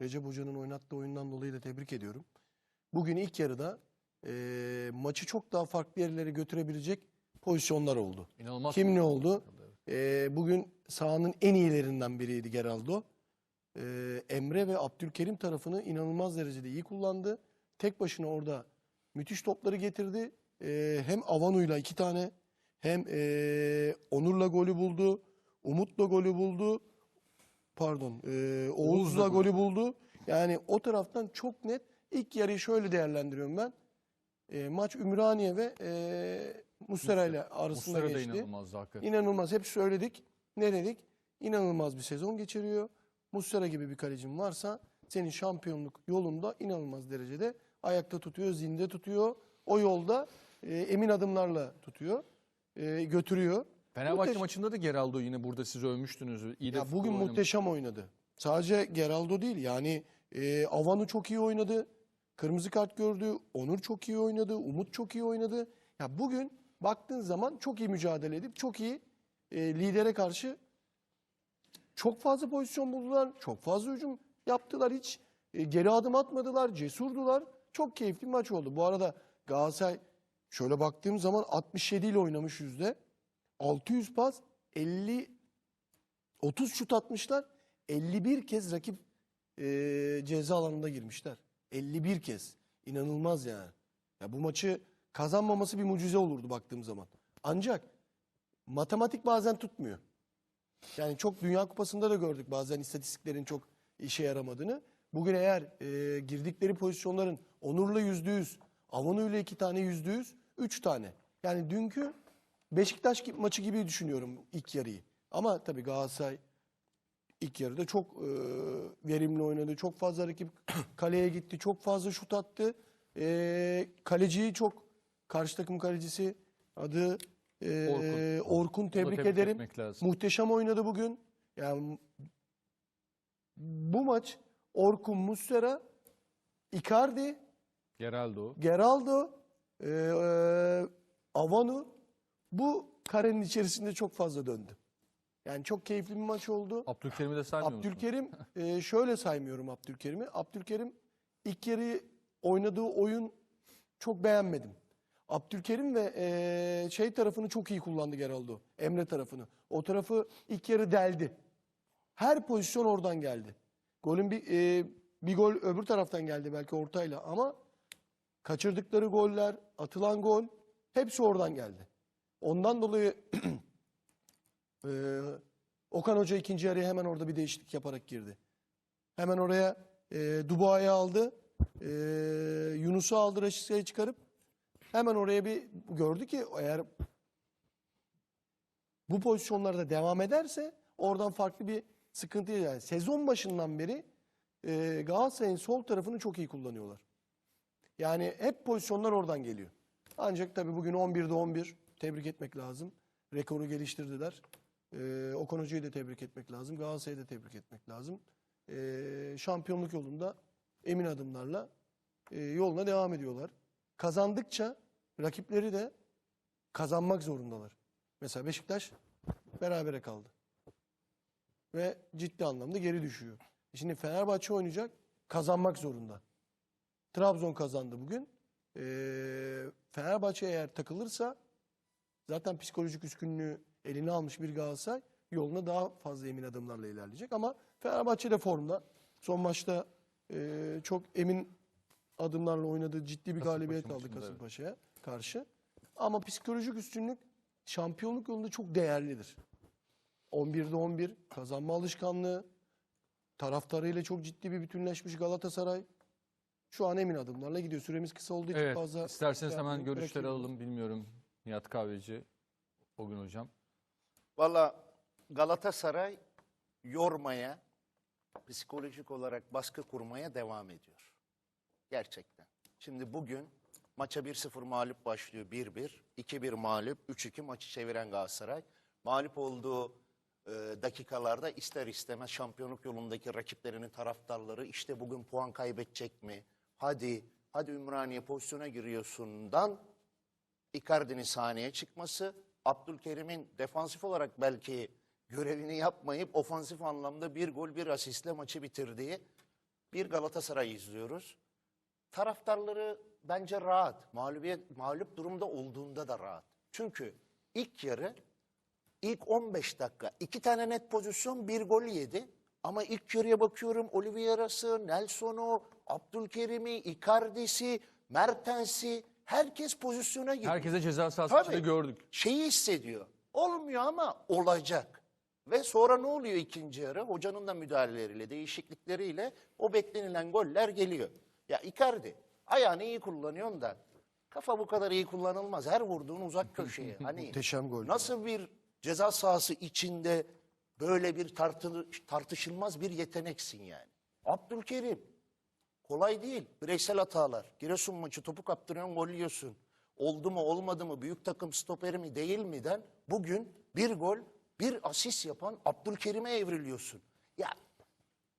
Recep Hoca'nın oynattığı oyundan dolayı da tebrik ediyorum. Bugün ilk yarıda e, maçı çok daha farklı yerlere götürebilecek pozisyonlar oldu. İnanılmaz. Kim ne oldu? E, bugün sahanın en iyilerinden biriydi Geraldo. E, Emre ve Abdülkerim tarafını inanılmaz derecede iyi kullandı. Tek başına orada müthiş topları getirdi. E, hem Avanu'yla iki tane hem e, Onur'la golü buldu. Umut'la golü buldu. Pardon. E, Oğuz'la golü buldu. Yani o taraftan çok net. İlk yarıyı şöyle değerlendiriyorum ben. E, maç Ümraniye ve e, Muslera ile arasında Muslera da geçti. inanılmazdı hakikaten. İnanılmaz. Hep söyledik. Ne dedik? İnanılmaz bir sezon geçiriyor. Muslera gibi bir kalecin varsa senin şampiyonluk yolunda inanılmaz derecede ayakta tutuyor, zinde tutuyor. O yolda e, emin adımlarla tutuyor, e, götürüyor. Fenerbahçe Muhteş- maçında da Geraldo yine burada siz övmüştünüz. İyi de Ya futbol bugün oynamış. muhteşem oynadı. Sadece Geraldo değil yani e, Avanu çok iyi oynadı. Kırmızı kart gördü. Onur çok iyi oynadı. Umut çok iyi oynadı. Ya bugün baktığın zaman çok iyi mücadele edip çok iyi e, lidere karşı çok fazla pozisyon buldular. Çok fazla hücum yaptılar. Hiç e, geri adım atmadılar. Cesurdular. Çok keyifli bir maç oldu. Bu arada Galatasaray şöyle baktığım zaman 67 ile oynamış yüzde. 600 pas, 50 30 şut atmışlar. 51 kez rakip e, ceza alanında girmişler. 51 kez. İnanılmaz yani. Ya bu maçı kazanmaması bir mucize olurdu baktığım zaman. Ancak matematik bazen tutmuyor. Yani çok Dünya Kupası'nda da gördük bazen istatistiklerin çok işe yaramadığını. Bugün eğer e, girdikleri pozisyonların Onur'la yüzde yüz, Avanu'yla iki tane yüzde yüz, üç tane. Yani dünkü Beşiktaş maçı gibi düşünüyorum ilk yarıyı. Ama tabii Galatasaray ilk yarıda çok e, verimli oynadı. Çok fazla rakip kaleye gitti. Çok fazla şut attı. E, kaleciyi çok karşı takım kalecisi adı e, Orkun. Orkun. Tebrik, tebrik ederim. Muhteşem oynadı bugün. Yani bu maç Orkun, Muslera, Icardi, Geraldo. Geraldo, e, e, Avanu bu karenin içerisinde çok fazla döndü. Yani çok keyifli bir maç oldu. Abdülkerim'i de saymıyor musun? Abdülkerim e, şöyle saymıyorum Abdülkerim'i. Abdülkerim ilk yarı oynadığı oyun çok beğenmedim. Abdülkerim ve e, şey tarafını çok iyi kullandı Geraldo. Emre tarafını. O tarafı ilk yarı deldi. Her pozisyon oradan geldi. Golün bir e, bir gol öbür taraftan geldi belki ortayla ama kaçırdıkları goller, atılan gol hepsi oradan geldi. Ondan dolayı Ee, Okan Hoca ikinci yarıya hemen orada bir değişiklik yaparak girdi. Hemen oraya e, Dubois'u aldı. E, Yunus'u aldı Raşit'e çıkarıp hemen oraya bir gördü ki eğer bu pozisyonlarda devam ederse oradan farklı bir sıkıntı yani sezon başından beri e, Galatasaray'ın sol tarafını çok iyi kullanıyorlar. Yani hep pozisyonlar oradan geliyor. Ancak tabii bugün 11'de 11 tebrik etmek lazım. Rekoru geliştirdiler. Ee, Okan da tebrik etmek lazım. Galatasaray'ı da tebrik etmek lazım. Ee, şampiyonluk yolunda emin adımlarla e, yoluna devam ediyorlar. Kazandıkça rakipleri de kazanmak zorundalar. Mesela Beşiktaş berabere kaldı. Ve ciddi anlamda geri düşüyor. Şimdi Fenerbahçe oynayacak, kazanmak zorunda. Trabzon kazandı bugün. Ee, Fenerbahçe eğer takılırsa zaten psikolojik üskünlüğü eline almış bir Galatasaray yoluna daha fazla emin adımlarla ilerleyecek. Ama Fenerbahçe de formda. Son maçta e, çok emin adımlarla oynadığı ciddi bir galibiyet aldı. Kasımpaşa'ya karşı. Ama psikolojik üstünlük şampiyonluk yolunda çok değerlidir. 11'de 11 kazanma alışkanlığı taraftarıyla çok ciddi bir bütünleşmiş Galatasaray. Şu an emin adımlarla gidiyor. Süremiz kısa olduğu için Evet. fazla İsterseniz şey hemen görüşleri bırakayım. alalım. Bilmiyorum. Nihat Kahveci. O gün hocam. Valla Galatasaray yormaya, psikolojik olarak baskı kurmaya devam ediyor. Gerçekten. Şimdi bugün maça 1-0 mağlup başlıyor 1-1, 2-1 mağlup, 3-2 maçı çeviren Galatasaray. Mağlup olduğu e, dakikalarda ister istemez şampiyonluk yolundaki rakiplerinin taraftarları işte bugün puan kaybedecek mi? Hadi, hadi Ümraniye pozisyona giriyorsundan Icardi'nin sahneye çıkması, Abdülkerim'in defansif olarak belki görevini yapmayıp ofansif anlamda bir gol bir asistle maçı bitirdiği bir Galatasaray izliyoruz. Taraftarları bence rahat. Mağlubiyet, mağlup durumda olduğunda da rahat. Çünkü ilk yarı, ilk 15 dakika iki tane net pozisyon, bir gol yedi. Ama ilk yarıya bakıyorum Oliveira'sı, Nelson'u, Abdülkerim'i, Icardi'si, Mertens'i herkes pozisyona giriyor. Herkese ceza sahası Tabii. içinde gördük. Şeyi hissediyor. Olmuyor ama olacak. Ve sonra ne oluyor ikinci yarı? Hocanın da müdahaleleriyle, değişiklikleriyle o beklenilen goller geliyor. Ya Icardi ayağını iyi kullanıyorsun da kafa bu kadar iyi kullanılmaz. Her vurduğun uzak köşeye. Hani Muhteşem gol. Nasıl bir ceza sahası içinde böyle bir tartı, tartışılmaz bir yeteneksin yani. Abdülkerim Kolay değil. Bireysel hatalar. Giresun maçı topu kaptırıyorsun, gol yiyorsun. Oldu mu olmadı mı, büyük takım stoperi mi değil mi'den bugün bir gol, bir asist yapan Abdülkerim'e evriliyorsun. Ya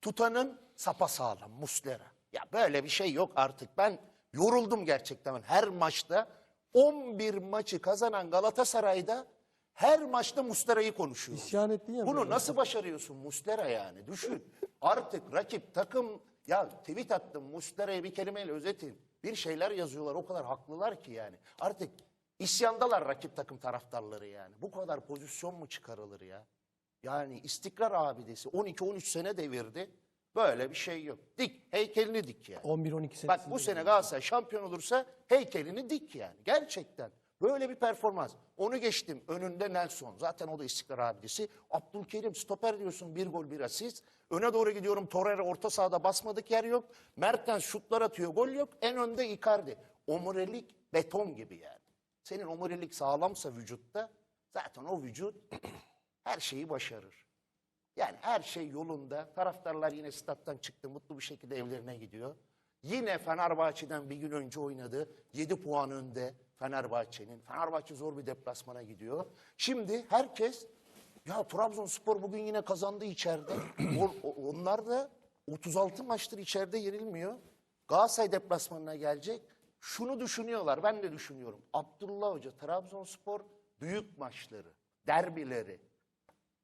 tutanın sapasağlam Muslera. Ya böyle bir şey yok artık. Ben yoruldum gerçekten. Her maçta 11 maçı kazanan Galatasaray'da her maçta Muslera'yı konuşuyor. İsyan ettin ya. Bunu böyle. nasıl başarıyorsun Muslera yani? Düşün. Artık rakip takım ya tweet attım Muslera'yı bir kelimeyle özetin. Bir şeyler yazıyorlar o kadar haklılar ki yani. Artık isyandalar rakip takım taraftarları yani. Bu kadar pozisyon mu çıkarılır ya? Yani istikrar abidesi 12-13 sene devirdi. Böyle bir şey yok. Dik heykelini dik yani. 11-12 sene. Bak bu sene Galatasaray şampiyon olursa heykelini dik yani. Gerçekten. Böyle bir performans. Onu geçtim. Önünde Nelson. Zaten o da istikrar abidesi. Abdülkerim stoper diyorsun bir gol bir asist. Öne doğru gidiyorum. Torreira orta sahada basmadık yer yok. Mertens şutlar atıyor gol yok. En önde Icardi. Omurilik beton gibi yani. Senin omurilik sağlamsa vücutta zaten o vücut her şeyi başarır. Yani her şey yolunda. Taraftarlar yine stat'tan çıktı. Mutlu bir şekilde evlerine gidiyor. Yine Fenerbahçe'den bir gün önce oynadı. 7 puan önde Fenerbahçe'nin. Fenerbahçe zor bir deplasmana gidiyor. Şimdi herkes ya Trabzonspor bugün yine kazandı içeride. Onlar da 36 maçtır içeride yenilmiyor. Galatasaray deplasmanına gelecek. Şunu düşünüyorlar, ben de düşünüyorum. Abdullah Hoca Trabzonspor büyük maçları, derbileri,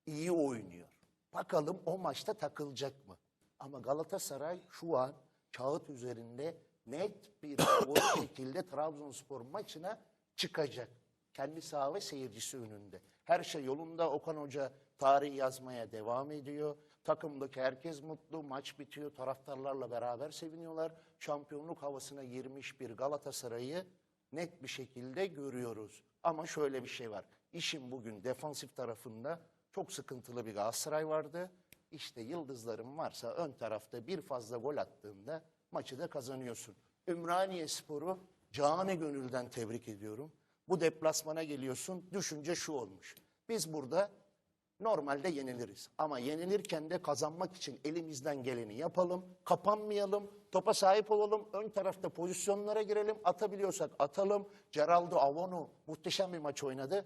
iyi oynuyor. Bakalım o maçta takılacak mı? Ama Galatasaray şu an kağıt üzerinde net bir doğru şekilde Trabzonspor maçına çıkacak. Kendi saha ve seyircisi önünde. Her şey yolunda. Okan Hoca tarih yazmaya devam ediyor. Takımdaki herkes mutlu. Maç bitiyor. Taraftarlarla beraber seviniyorlar. Şampiyonluk havasına girmiş bir Galatasaray'ı net bir şekilde görüyoruz. Ama şöyle bir şey var. İşin bugün defansif tarafında çok sıkıntılı bir Galatasaray vardı. İşte yıldızların varsa ön tarafta bir fazla gol attığında maçı da kazanıyorsun. Ümraniye Sporu canı gönülden tebrik ediyorum. Bu deplasmana geliyorsun. Düşünce şu olmuş. Biz burada Normalde yeniliriz. Ama yenilirken de kazanmak için elimizden geleni yapalım. Kapanmayalım. Topa sahip olalım. Ön tarafta pozisyonlara girelim. Atabiliyorsak atalım. Geraldo Avonu muhteşem bir maç oynadı.